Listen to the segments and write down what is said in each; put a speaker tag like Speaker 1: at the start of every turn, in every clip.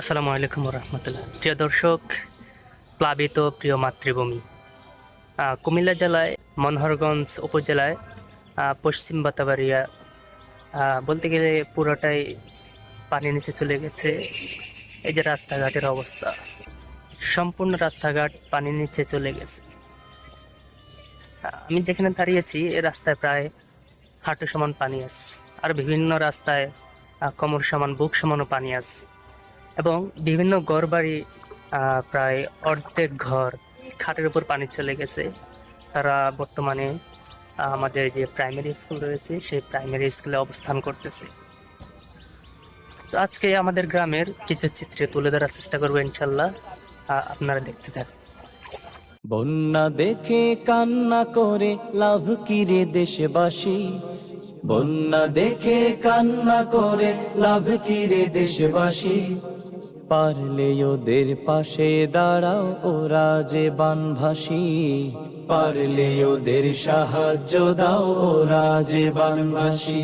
Speaker 1: আসসালামু আলাইকুম রহমতুল্লাহ প্রিয় দর্শক, প্লাবিত প্রিয় মাতৃভূমি কুমিল্লা জেলায়, মনোহরগঞ্জ উপজেলায় পশ্চিম বাতাবাড়িয়া বলতে গেলে পুরোটাই পানি নিচে চলে গেছে। এই যে রাস্তাঘাটের অবস্থা, সম্পূর্ণ রাস্তাঘাট পানির নিচে চলে গেছে। আমি যেখানে দাঁড়িয়েছি এ রাস্তায় প্রায় হাঁটু সমান পানি আছে, আর বিভিন্ন রাস্তায় কোমর সমান, বুক সমানও পানি আছে। এবং বিভিন্ন ঘরবাড়ি প্রায় অর্ধেক ঘর খাটের উপর পানি চলে গেছে। তারা বর্তমানে আমাদের যে প্রাইমারি স্কুল রয়েছে, সেই প্রাইমারি স্কুলে অবস্থান করতেছে। তো আজকে আমাদের গ্রামের কিছু চিত্রে তুলে ধরার চেষ্টা করব ইনশাল্লাহ। আপনারা দেখতে থাকুন।
Speaker 2: বন্যা দেখে কান্না করে, লাভ কিরে দেশবাসী? বন্যা দেখে কান্না করে, লাভ কিরে দেশবাসী? পারলে ওদের পাশে দাঁড়াও ওরা যে বানভাসী পারলে ওদের সাহায্য দাও ওরা যে বানভাসী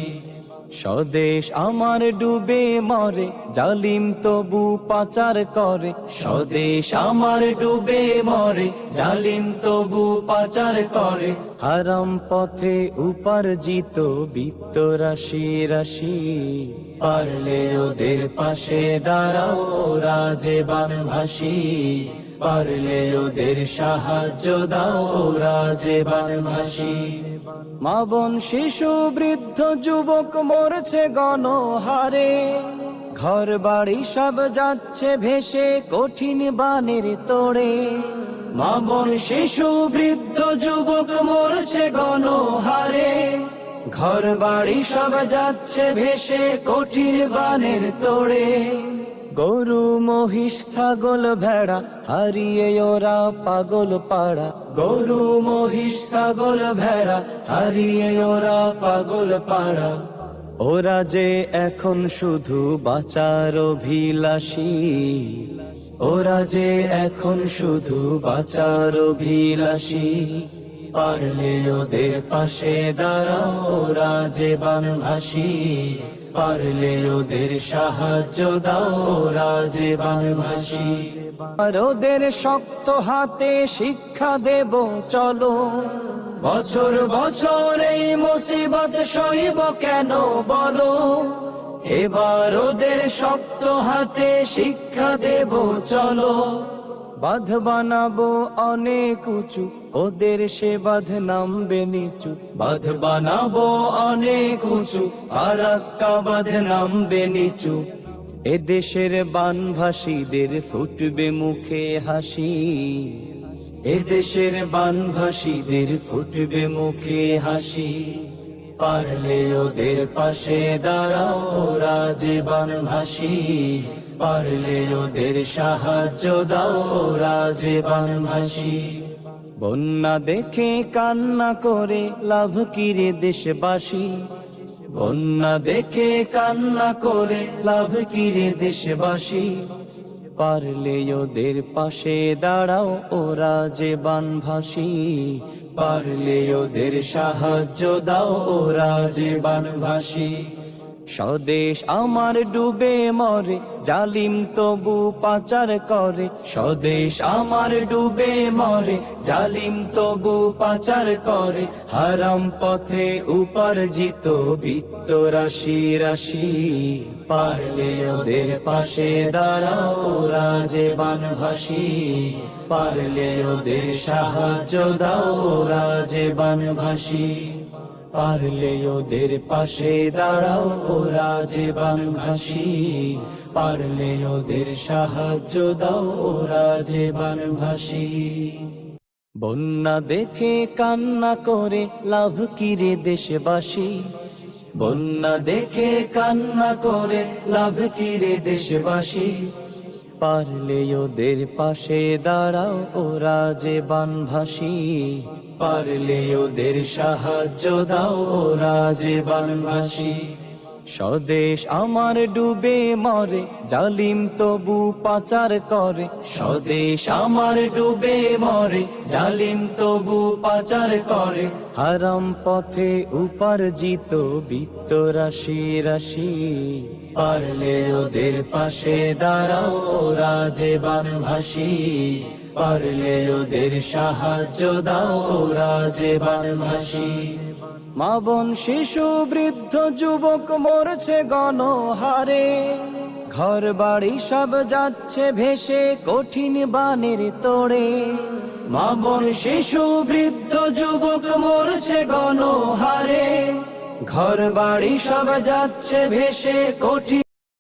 Speaker 2: স্বদেশ আমার ডুবে মরে, জালিম তবু পাচার করে। স্বদেশ আমার ডুবে মরে, জালিম তবু পাচার করে। হারাম পথে উপার্জিত বিত্ত রাশি রাশি, পারলে ওদের পাশে দাঁড়াও, ওরা যে বানভাসী পারলে ওদের সাহায্য দাও, ওরা যে বানভাসী মা বোন, শিশু, বৃদ্ধ, যুবক মরছে গণহারে। ঘর বাড়ি সব যাচ্ছে ভেসে কঠিন বানের তোড়ে। মা বোন, শিশু, বৃদ্ধ, যুবক মরছে গণহারে। ঘর বাড়ি সব যাচ্ছে ভেসে কঠিন বানের তোড়ে। গরু, মহিষ, ছাগল, ভেড়া, হারিয়ে ওরা পাগল পাড়া। গরু, মহিষ, ছাগল, ভেড়া, হারিয়ে ওরা পাগল পাড়া। ওরা যে এখন শুধু বাঁচার অভিলাষী, ওরা যে এখন শুধু বাঁচার অভিলাষী। পারলে ওদের পাশে দাঁড়াও ওরা যে পারলে ওদের সাহায্য দাও যে বানভাসী ওদের শক্ত হাতে শিক্ষা দেব, চলো। বছর বছর এই মুসিবত সইব কেন, বলো। এবার ওদের শক্ত হাতে শিক্ষা দেব, চলো। বাঁধ বানাবো অনেক উঁচু, ওদের সে বাঁধ নামবে নিচু। বাঁধ বানাবো অনেক উঁচু, আরাক্কা বাঁধ নামবে নিচু। এদেশের বানভাসীদের ফুটবে মুখে হাসি। এদেশের বানভাসীদের ফুটবে মুখে হাসি। পারলে ওদের পাশে দাঁড়াও, রাজে বানভাসী। পারলে ওদের সাহায্য দাও ওরা যে বন্যা দেখে কান্না করে, লাভ কিরে দেশবাসী? বন্যা দেখে কান্না করে, লাভ কিরে দেশবাসী? পারলে ওদের পাশে দাঁড়াও ওরা যে বানভাসী পারলে ওদের সাহায্য দাও ওরা যে বানভাসী স্বদেশ আমার ডুবে মরে, জালিম তবু পাচার করে। স্বদেশ আমার ডুবে মরে, জালিম তবু পাচার করে। হারাম পথে উপার্জিত বিত্ত রাশি রাশি, পারলে ওদের পাশে দাঁড়াও রাজে বানভাসী পারলে ওদের সাহায্য দাও রাজে বানভাসী পারলে ওদের পাশে দাঁড়াও, ওরা যে বানভাসী পারলে ওদের সাহায্য দাও, ওরা যে বানভাসী বন্যা দেখে কান্না করে, লাভ কিরে দেশবাসী? বন্যা দেখে কান্না করে, লাভ কিরে দেশবাসী? পারলে ওদের পাশে দাঁড়াও, ওরা যে বানভাসী পারলে ওদের সাহায্য দাও, ওরা যে বানভাসী স্বদেশ আমার ডুবে মরে, জালিম তবু পাচার করে। স্বদেশ আমার ডুবে মরে, জালিম তবু পাচার করে। হারাম পথে উপার্জিত বিত্ত রাশি রাশি। পারলে ওদের পাশে দাঁড়াও, ওরা যে বানভাসী পারলে ওদের সাহায্য দাও, ওরা যে বানভাসী মা বোন, শিশু, বৃদ্ধ, যুবক, মরছে গণহারে। ঘর বাড়ি সব যাচ্ছে ভেসে কঠিন বানের তোড়ে। মা বোন, শিশু, বৃদ্ধ, যুবক, মরছে গণহারে। ঘর বাড়ি সব যাচ্ছে ভেসে কঠিন